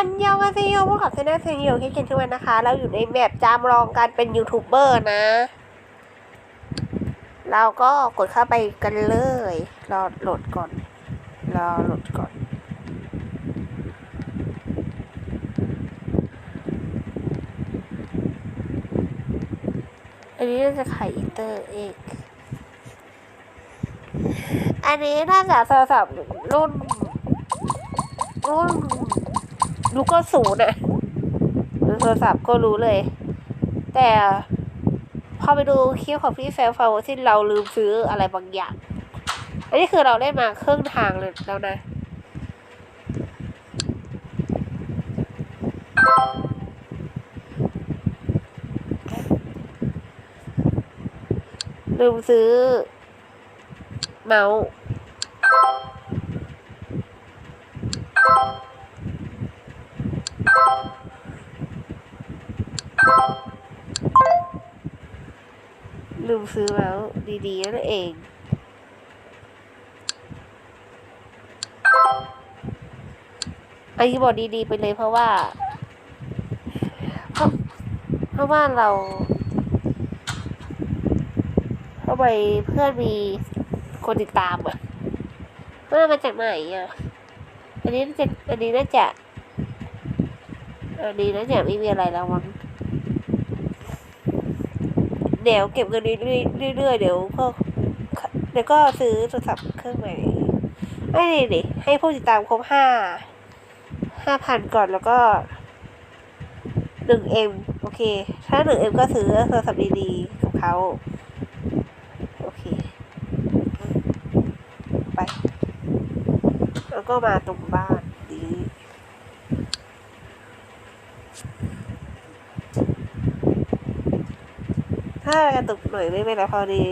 อันยองอาเซโยพวกกับเซนเซโยคิดกันทุกวันนะคะ เราอยู่ในแบบจามลองการเป็นยูทูบเบอร์นะ เราก็กดเข้าไปกันเลย รอโหลดก่อน รอโหลดก่อนอันนี้น่าจะขายอินเตอร์เอกอันนี้น่าจะโทรศัพท์รุ่นรุ่น ลูกก็ศูนย์อะดูโทรศัพท์ก็รู้เลย แต่พอไปดูคลิปของพี่แฟลฟาวที่เราลืมซื้ออะไรบางอย่าง อันนี้คือเราเล่นมาครึ่งทางเลยแล้วนะ ลืมซื้อ เมาส์ ลืมซื้อเมาส์ดีๆนั่นเองอันนี้บอกดีๆไปเลยเพราะว่าเพราะเพราะว่าเราทำไมเพื่อนมีคนติดตามอะเมื่อมาจากไหนอะ อันนี้น่าจะอันนี้น่าจะ อันนี้น่าจะไม่มีอะไรแล้วมั้ง เดี๋ยวเก็บเงินเรื่อยๆเรื่อยๆเดี๋ยวก็เดี๋ยวก็ซื้อโทรศัพท์เครื่องใหม่ไม่ดีดิให้ผู้ติดตามครบห้าห้าพันก่อนแล้วก็หนึ่งเอ็มโอเค ถ้าหนึ่งเอ็มก็ซื้อโทรศัพท์ดีๆกับเขาโอเค ไป แล้วก็มาตรงบ้านนี้ ถ้ากระตุกหน่อยไม่เป็นไรพอดี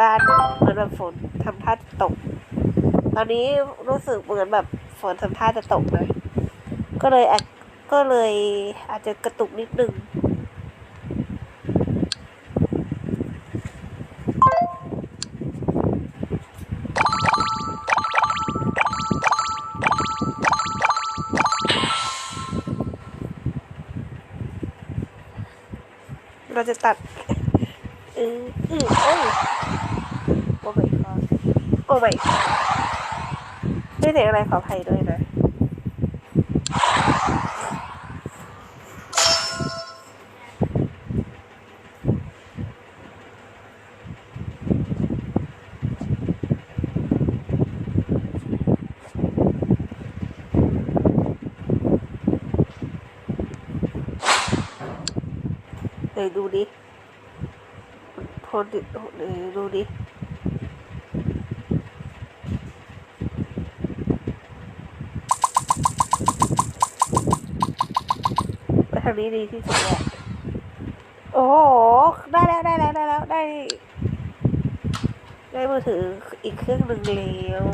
บ้านเหมือนแบบฝนทำท่าจะตก ตอนนี้รู้สึกเหมือนแบบฝนทำท่าจะตกนะก็เลยอาจก็เลยอาจจะกระตุกนิดนึงเราจะตัด เออเออเอ้ยโอ้ my god โอ้ my god ไม่เสียงอะไรขออภัยด้วยนะเลยดูดิ คนดูดูดิไปทางนี้ดีที่สุดแหลยโอ้โห ได้แล้วได้แล้วได้แล้วได้ ได้มือถืออีกเครื่องหนึ่งแล้ว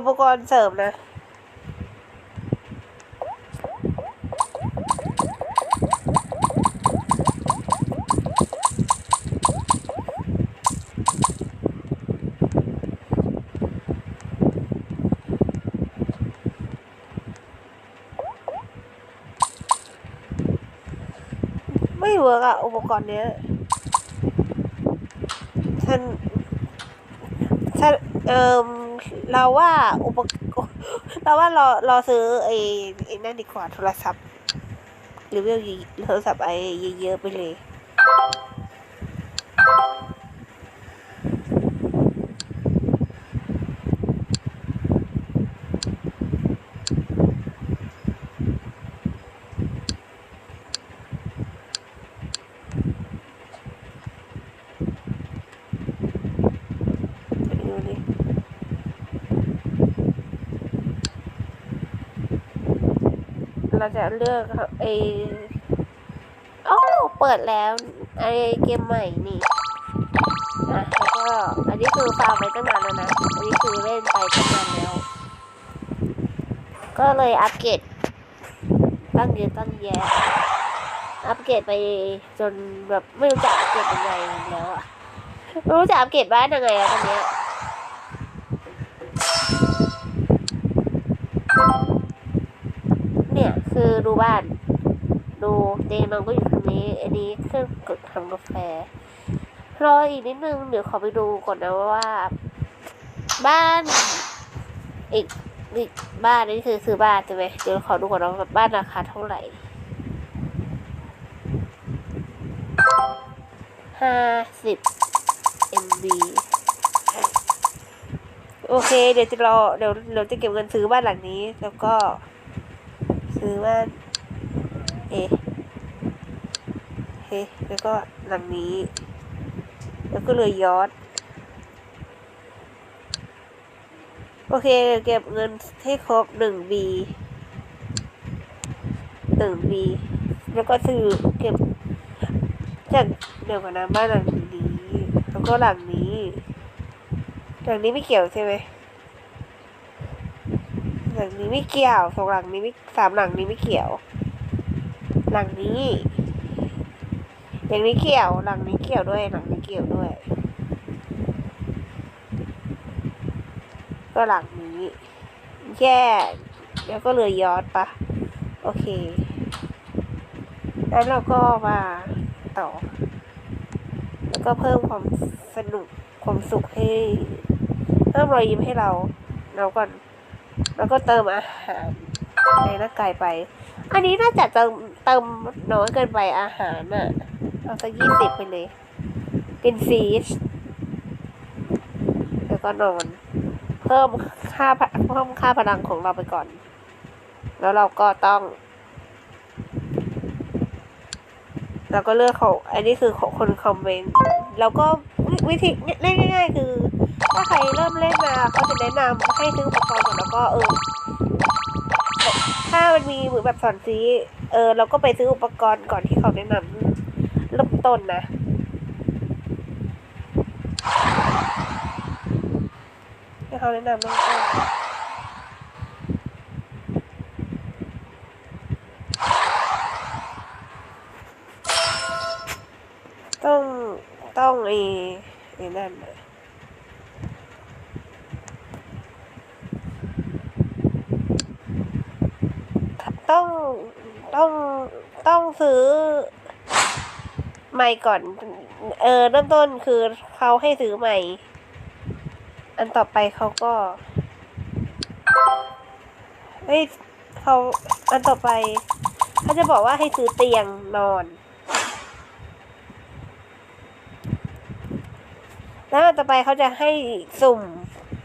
อุปกรณ์เสริมนะไม่เวิร์กอะอุปกรณ์เนี้ยฉันฉันเอ่ม เราว่าอุปกรณ์เราว่าเราเราซื้อไอ้ไอ้นั่นดีกว่าโทรศัพท์หรือว่าโทรศัพท์ไอ้เยอะๆไปเลย ดูดิ เราจะเลือกไอโอ้เปิดแล้วไอเกมใหม่นี่อะแล้วก็อันนี้คือฟาร์มไปตั้งนานแล้วนะ อันนี้คือเล่นไปตั้งนานแล้ว ก็เลยอัปเกรดตั้งเยอะตั้งแยะอัปเกรดไปจนแบบไม่รู้จะอัปเกรดยังไงแล้วอะไม่รู้จะอัปเกรดบ้านยังไงอะตอนเนี้ยคือ ดูบ้าน ดูเตียงนอนก็อยู่ตรงนี้ อันนี้เครื่องกดทำกาแฟ รออีกนิดนึง เดี๋ยวขอไปดูก่อนนะว่า บ้าน อีกอีกบ้านนี่คือซื้อบ้านใช่ไหมเดี๋ยวขอดูก่อนว่าบ้านราคาเท่าไหร่ห้าสิบ MB โอเค เดี๋ยวจะรอเดี๋ยวเดี๋ยวจะเก็บเงินซื้อบ้านหลังนี้ แล้วก็ ซื้อบ้าเอเฮ้แล้วก็หลังนี้ แล้วก็เลยยอดโอเค เก็บเงินให้ครบหนึ่งบีหนึ่งบีแล้วก็ซื้อเก็บจากเดี๋ยวก่อนนะบ้านหลังนี้ แล้วก็หลังนี้ หลังนี้ไม่เกี่ยวใช่ไหม หลังนี้ไม่เกี่ยวสองหลังนี้ไม่สามหลังนี้ไม่เกี่ยว หลังนี้อย่างนี้เกี่ยว หลังนี้เกี่ยวด้วย หลังนี้เกี่ยวด้วย ก็หลังนี้ แย่แล้วก็เลยยอดปะโอเค แล้วเราก็มาต่อ แล้วก็เพิ่มความสนุกความสุขให้เพิ่มรอยยิ้มให้เราเราก่อน แล้วก็เติมอาหารในร่างกายไป อันนี้น่าจะเติมเติมน้อยเกินไปอาหารน่ะเอาสักยี่สิบไปเลยกินซีสแล้วก็นอน เพิ่มค่าเพิ่มค่าพลังของเราไปก่อน แล้วเราก็ต้องเราก็เลือกเขาอันนี้คือของคนคอมเมนต์ แล้วก็วิวิธีเล่นง่ายๆคือ ถ้าใครเริ่มเล่นมาเขาจะแนะนำให้ซื้ออุปกรณ์ก่อนแล้วก็เออถ้ามันมีเหมือนแบบสอนซีเออเราก็ไปซื้ออุปกรณ์ก่อนที่เขาแนะนำเริ่มต้นนะให้เขาแนะนำเริ่มต้นต้องต้องไอ้ไอ้นั่นนะ ต้องต้องต้องซื้อใหม่ก่อน เออเริ่มต้นคือเขาให้ซื้อใหม่ อันต่อไปเขาก็เฮ้ยเขาอันต่อไปเขาจะบอกว่าให้ซื้อเตียงนอน แล้วอันต่อไปเขาจะให้สุ่ม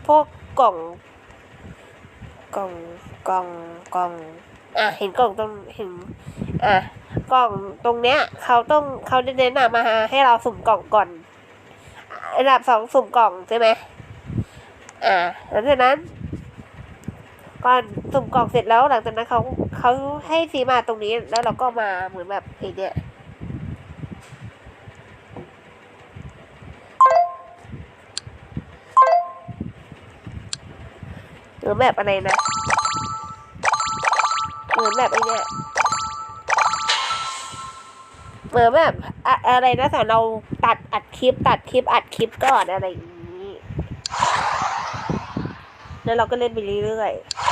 พวกกล่อง กล่องกล่องกล่อง อะเห็นกล่องตรงเห็นอะกล่องตรงเนี้ยเขาต้องเขาจะแนะนำมาให้เราสุ่มกล่องก่อนอันดับสองสุ่มกล่องใช่ไหมอ่าหลังจากนั้นก่อนสุ่มกล่องเสร็จแล้วหลังจากนั้นเขาเขาให้ซีมาตรงนี้แล้วเราก็มาเหมือนแบบไอ้เนี่ยหรือแบบอะไรนะ แบบไอเนี่ยเหมือนแบบอะอะไรนะสอนเราตัดอัดคลิป ตัดคลิปอัดคลิปก่อนอะไรอย่างนี้ แล้วเราก็เล่นไปเรื่อยๆ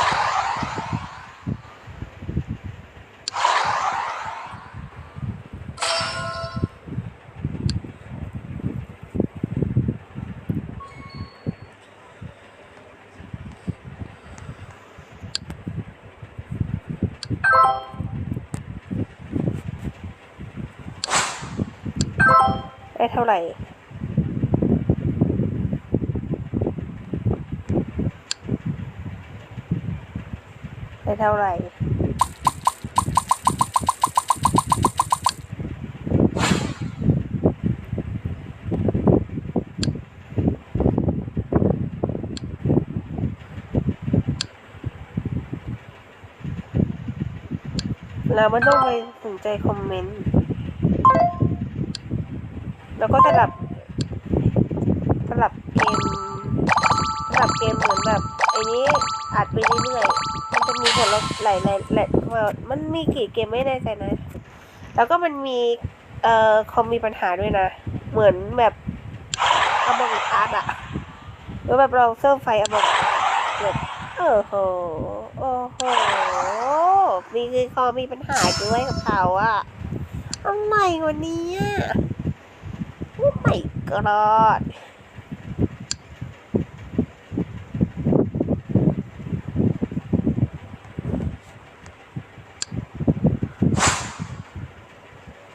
ได้ เท่าไหร่ ได้เท่าไหร่เราไม่ต้องไปสนใจคอมเมนต์ แล้วก็สลับสลับเกมสลับเกมเหมือนแบบไอ้นี้อัดไปเรื่อยๆมันจะมีผลลัพธ์หลายหลายหลายมันมีกี่เกมไม่แน่ใจนะ แล้วก็มันมีเอ่อคอมมีปัญหาด้วยนะ เหมือนแบบอมองอาร์ตอะหรือแบบเราเซิร์ฟไฟอมองแบบโอ้โหโอ้โหมีคือคอมมีปัญหาด้วยกับเขาอะอะไรวันนี้โอ้ my god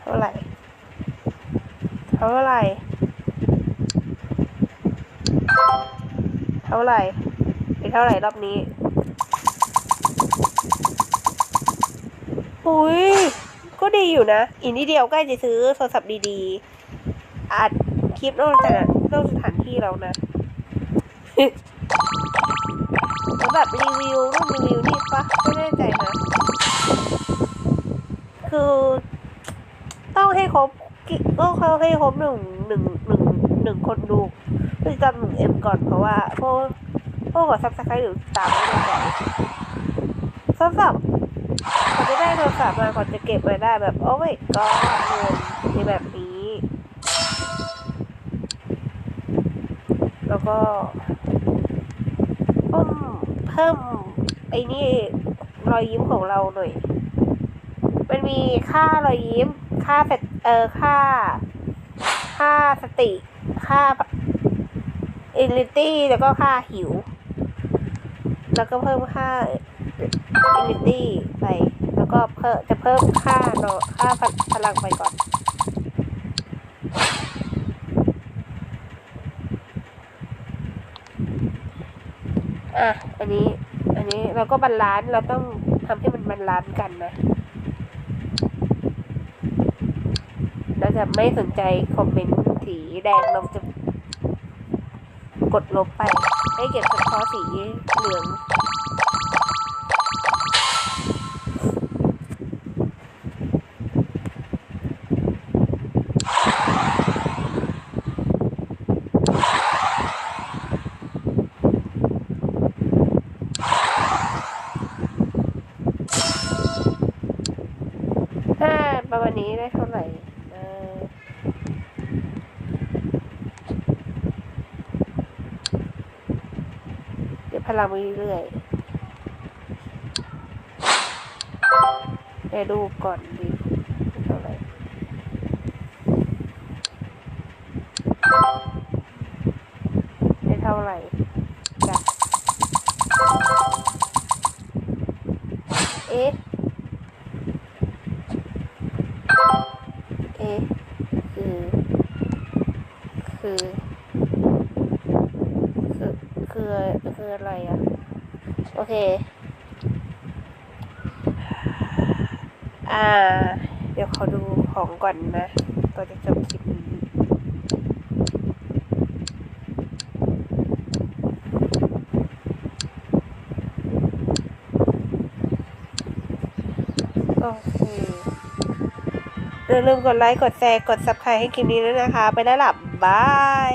เท่าไหร่ เท่าไหร่ เท่าไหร่เป็นเท่าไหร่รอบนี้อุ้ยก็ดีอยู่นะ อีกนิดเดียวใกล้จะซื้อโทรศัพท์ดีๆอัด คลิปนอกจากนอกสถานที่แล้วนะแล้วแบบรีวิวรุ่นรีวิวนี่ปะไม่แน่ใจนะ คือ ต้องให้ครบกิต้องเขาให้ครบหนึ่งหนึ่งหนึ่งหนึ่งคนดูพฤติกรรมหนึ่งเอ็มก่อนเพราะว่าพวกพวกกดซับสไครต์หรือตามไม่ได้ก่อนโทรศัพท์เขาจะได้โทรศัพท์มาก่อนจะเก็บมาได้แบบ โอ้ยก็เงินในแบบนี้ แล้วก็เพิ่มเพิ่มไอ้นี่รอยยิ้มของเราหน่อย มันมีค่ารอยยิ้ม ค่าสติเออค่า ค่าสติ ค่าอินลิตี้แล้วก็ค่าหิว แล้วก็เพิ่มค่าอินลิตี้ไป แล้วก็เพิ่มจะเพิ่มค่านอค่าพลังไปก่อน อะ อันนี้ อันนี้เราก็บาลานซ์เราต้องทำให้มันบาลานซ์กันนะ เราจะไม่สนใจคอมเมนต์สีแดงเราจะกดลบไป ให้เก็บเฉพาะสีเหลือง ถ้าประมาณนี้ได้เท่าไหร่เออเดี๋ยวพ ลังไปเรื่อยๆได้ดูก่อนดีเท่าไหร่ได้เท่าไหร่จ้ะเอ๊ะ เอะคือคือคือคือคืออะไรอะ โอ เค อ่า เดี๋ยวขอดูของก่อนนะตัวจะจบคลิปนี้โอเคอย่าลืมกดไลค์ กดแชร์ กด subscribe ให้คลิปนี้ด้วยนะคะ ไปแล้วล่ะบาย